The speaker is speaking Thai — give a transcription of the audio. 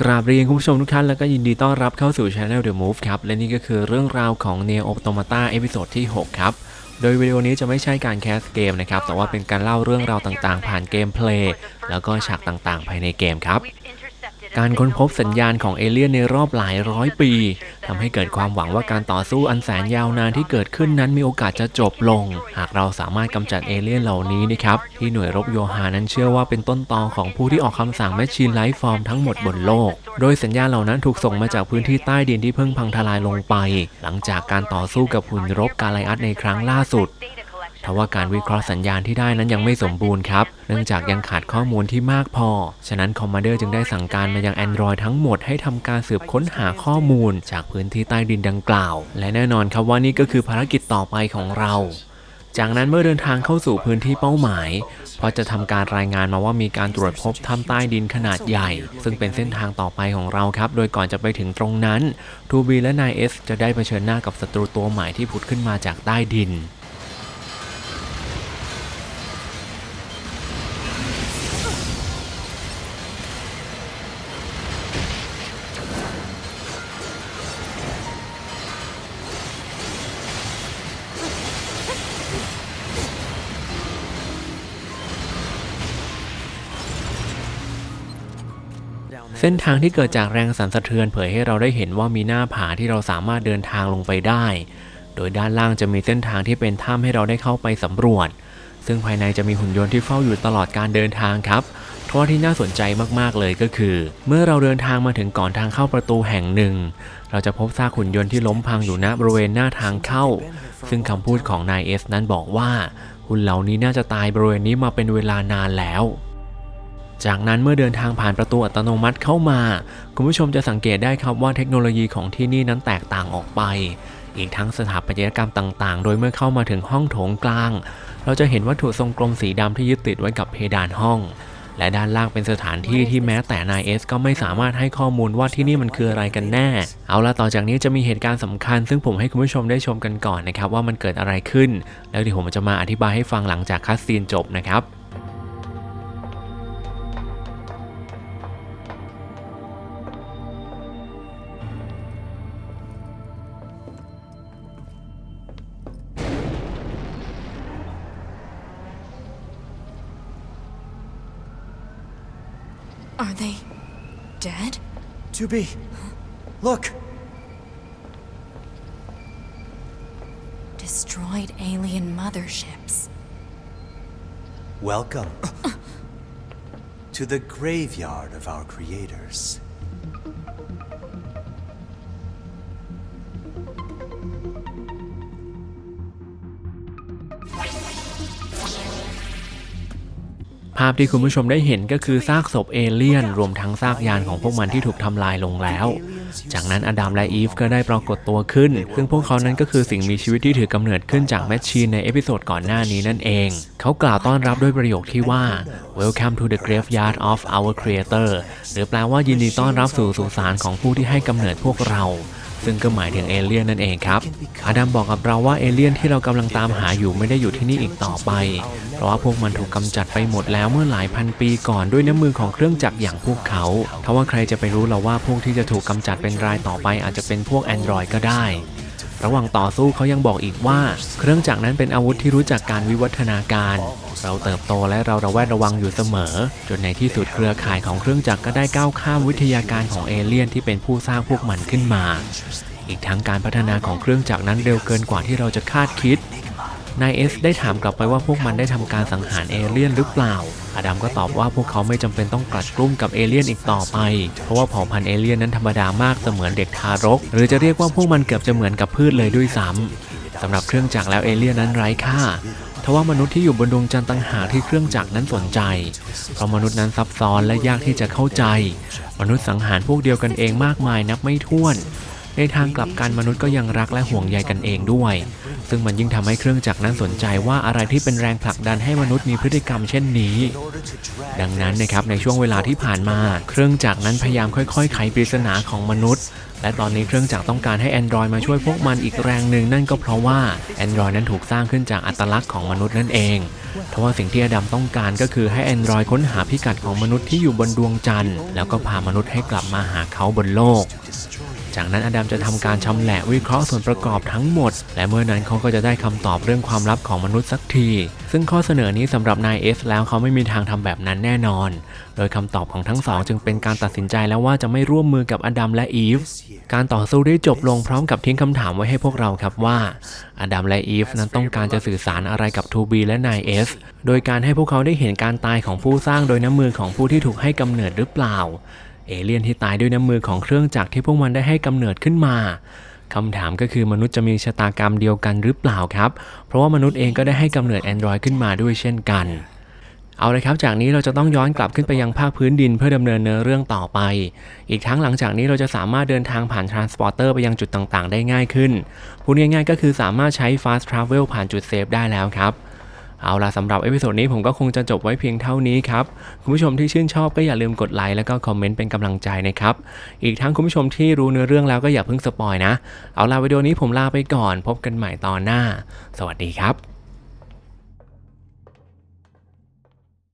กราบเรียนคุณผู้ชมทุกท่านแล้วก็ยินดีต้อนรับเข้าสู่ Channel The Move ครับ และนี่ก็คือเรื่องราวของ Neo Automata เอพิโซดที่ 6 ครับ โดยวิดีโอนี้จะไม่ใช่การแคสเกมนะครับ แต่ว่าเป็นการเล่าเรื่องราวต่างๆ ผ่านเกมเพลย์แล้วก็ฉากต่างๆ ภายในเกมครับ การค้นพบสัญญาณของเอเลี่ยนในรอบหลายร้อยปีทำให้เกิดความหวังว่าการต่อสู้อันแสนยาวนานที่เกิดขึ้นนั้นมีโอกาสจะจบลง หากเราสามารถกำจัดเอเลี่ยนเหล่านี้นะครับที่หน่วยรบโยฮานั้นเชื่อว่าเป็นต้นตอของผู้ที่ออกคำสั่งแมชชีนไลฟ์ฟอร์มทั้งหมดบนโลก โดยสัญญาณเหล่านั้นถูกส่งมาจากพื้นที่ใต้ดินที่เพิ่งพังทลายลงไป หลังจากการต่อสู้กับหุ่นรบกาไลอัสในครั้งล่าสุด ทว่าการวิเคราะห์สัญญาณที่ได้นั้นยังไม่สมบูรณ์ครับ เนื่องจากยังขาดข้อมูลที่มากพอ ฉะนั้นคอมมานเดอร์จึงได้สั่งการมายัง Android ทั้งหมดให้ทำการสืบค้นหาข้อมูล จากพื้นที่ใต้ดินดังกล่าว และแน่นอนครับว่านี่ก็คือภารกิจต่อไปของเราจากนั้นเมื่อเดินทางเข้าสู่พื้นที่เป้าหมาย เพราะจะทำการรายงานมาว่ามีการตรวจพบถ้ำใต้ดินขนาดใหญ่ ซึ่งเป็นเส้นทางต่อไปของเราครับ โดยก่อนจะไปถึงตรงนั้นทูบีและนายเอสจะได้เผชิญหน้ากับศัตรูตัวใหม่ที่ผุดขึ้นมาจากใต้ดิน เส้นทางที่เกิดจากแรงสั่นสะเทือนเผยให้เราได้เห็นว่ามีหน้าผาที่เราสามารถเดินทางลงไปได้ โดยด้านล่างจะมีเส้นทางที่เป็นถ้ำให้เราได้เข้าไปสำรวจ ซึ่งภายในจะมีหุ่นยนต์ที่เฝ้าอยู่ตลอดการเดินทางครับเพราะที่น่าสนใจมากๆเลยก็คือ เมื่อเราเดินทางมาถึงก่อนทางเข้าประตูแห่งหนึ่ง เราจะพบซากหุ่นยนต์ที่ล้มพังอยู่ณบริเวณหน้าทางเข้า ซึ่งคำพูดของนายเอสนั้นบอกว่าหุ่นเหล่านี้น่าจะตายบริเวณนี้มาเป็นเวลานานแล้ว จากนั้นเมื่อเดินทางผ่านประตูอัตโนมัติเข้ามา คุณผู้ชมจะสังเกตได้ครับว่าเทคโนโลยีของที่นี่นั้นแตกต่างออกไป อีกทั้งสถาปัตยกรรมต่างๆ โดยเมื่อเข้ามาถึงห้องโถงกลาง เราจะเห็นวัตถุทรงกลมสีดำที่ยึดติดไว้กับเพดานห้อง และด้านล่างเป็นสถานที่ที่แม้แต่นายเอสก็ไม่สามารถให้ข้อมูลว่าที่นี่มันคืออะไรกันแน่ เอาละต่อจากนี้จะมีเหตุการณ์สำคัญ ซึ่งผมให้คุณผู้ชมได้ชมกันก่อนนะครับว่ามันเกิดอะไรขึ้น แล้วเดี๋ยวผมจะมาอธิบายให้ฟังหลังจากคัสซีนจบนะครับ Are they dead? To be. Look! Destroyed alien motherships. Welcome to the graveyard of our creators. าพที่คุณผู้ชมได้เห็นก็คือซากศพเอเลี่ยน รวมทั้งซากยานของพวกมันที่ถูกทำลายลงแล้ว จากนั้นอดัมและอีฟก็ได้ปรากฏตัวขึ้น ซึ่งพวกเขานั้นก็คือสิ่งมีชีวิตที่ถือกำเนิดขึ้นจากแมชชีนในเอพิโซดก่อนหน้านี้นั่นเอง เขากล่าวต้อนรับด้วยประโยคที่ว่า Welcome to the graveyard of our creator หรือแปลว่ายินดีต้อนรับสู่สุสานของผู้ที่ให้กำเนิดพวกเรา ซึ่งก็หมายถึงเอเลี่ยนนั่นเองครับอดัมบอกกับเราว่าเอเลี่ยนที่เรากำลังตามหาอยู่ไม่ได้อยู่ที่นี่อีกต่อไป เพราะว่าพวกมันถูกกำจัดไปหมดแล้วเมื่อหลายพันปีก่อนด้วยน้ำมือของเครื่องจักรอย่างพวกเขาทว่าใครจะไปรู้เราว่าพวกที่จะถูกกำจัดเป็นรายต่อไปอาจจะเป็นพวก Android ก็ได้ ระหว่างต่อสู้เขายังบอกอีกว่า เครื่องจักรนั้นเป็นอาวุธที่รู้จักการวิวัฒนาการ เราเติบโตและเราระแวดระวังอยู่เสมอ จนในที่สุดเครือข่ายของเครื่องจักรก็ได้ก้าวข้ามวิทยาการของเอเลี่ยนที่เป็นผู้สร้างพวกมันขึ้นมา อีกทั้งการพัฒนาของเครื่องจักรนั้นเร็วเกินกว่าที่เราจะคาดคิด นายเอสได้ถามกลับไปว่าพวกมันได้ทำการสังหารเอเลี่ยนหรือเปล่า อดัมก็ตอบว่าพวกเขาไม่จำเป็นต้องกลัดกลุ้มกับเอเลี่ยนอีกต่อไป เพราะว่าเผ่าพันธุ์เอเลี่ยนนั้นธรรมดามากเสมือนเด็กทารก หรือจะเรียกว่าพวกมันเกือบจะเหมือนกับพืชเลยด้วยซ้ำสำหรับเครื่องจักรแล้วเอเลี่ยนนั้นไร้ค่าทว่ามนุษย์ที่อยู่บนดวงจันทร์ต่างหากที่เครื่องจักรนั้นสนใจ เพราะมนุษย์นั้นซับซ้อนและยากที่จะเข้าใจ มนุษย์สังหารพวกเดียวกันเองมากมายนับไม่ถ้วน ในทางกลับกันมนุษย์ก็ยังรักและห่วงใยกันเองด้วย ซึ่งมันยิ่งทำให้เครื่องจักรนั้นสนใจว่าอะไรที่เป็นแรงผลักดันให้มนุษย์มีพฤติกรรมเช่นนี้ ดังนั้นนะครับในช่วงเวลาที่ผ่านมา เครื่องจักรนั้นพยายามค่อยๆ ไขปริศนาของมนุษย์ และตอนนี้เครื่องจักรต้องการให้ Android มาช่วยพวกมันอีกแรงหนึ่งนั่นก็เพราะว่า Android นั้นถูกสร้างขึ้นจากอัตลักษณ์ของมนุษย์นั่นเองเพราะว่าสิ่งที่อดัมต้องการก็คือให้ Android ค้นหาพิกัดของมนุษย์ที่อยู่บนดวงจันทร์ แล้วก็พามนุษย์ให้กลับมาหาเขาบนโลก จากนั้นอดัมจะทำการชำแหละวิเคราะห์ส่วนประกอบทั้งหมด และเมื่อนั้นเขาก็จะได้คำตอบเรื่องความลับของมนุษย์สักที ซึ่งข้อเสนอนี้สำหรับนายเอสแล้วเขาไม่มีทางทำแบบนั้นแน่นอน โดยคำตอบของทั้งสองจึงเป็นการตัดสินใจแล้วว่าจะไม่ร่วมมือกับอดัมและอีฟ การต่อสู้ได้จบลงพร้อมกับทิ้งคำถามไว้ให้พวกเราครับว่า อดัมและอีฟนั้นต้องการจะสื่อสารอะไรกับทูบีและนายเอส โดยการให้พวกเขาได้เห็นการตายของผู้สร้างโดยน้ำมือของผู้ที่ถูกให้กำเนิดหรือเปล่า เอเลี่ยนที่ตายด้วยน้ำมือของเครื่องจักรที่พวกมันได้ให้กำเนิดขึ้นมาคำถามก็คือมนุษย์จะมีชะตากรรมเดียวกันหรือเปล่าครับ เพราะว่ามนุษย์เองก็ได้ให้กำเนิด Android ขึ้นมาด้วยเช่นกัน เอาเลยครับจากนี้เราจะต้องย้อนกลับขึ้นไปยังภาคพื้นดินเพื่อดำเนินเนื้อเรื่องต่อไป อีกทั้งหลังจากนี้เราจะสามารถเดินทางผ่านทรานสปอร์เตอร์ไปยังจุดต่างๆ ได้ง่ายขึ้น พูดง่ายๆ ก็คือสามารถใช้ Fast Travel ผ่านจุดเซฟได้แล้วครับ เอาล่ะสำหรับเอพิโซดนี้ผมก็คงจะจบไว้เพียงเท่านี้ครับ คุณผู้ชมที่ชื่นชอบก็อย่าลืมกดไลค์แล้วก็คอมเมนต์เป็นกำลังใจนะครับ อีกทั้งคุณผู้ชมที่รู้เนื้อเรื่องแล้วก็อย่าเพิ่งสปอยนะ เอาล่ะวิดีโอนี้ผมลาไปก่อน พบกันใหม่ตอนหน้า สวัสดีครับ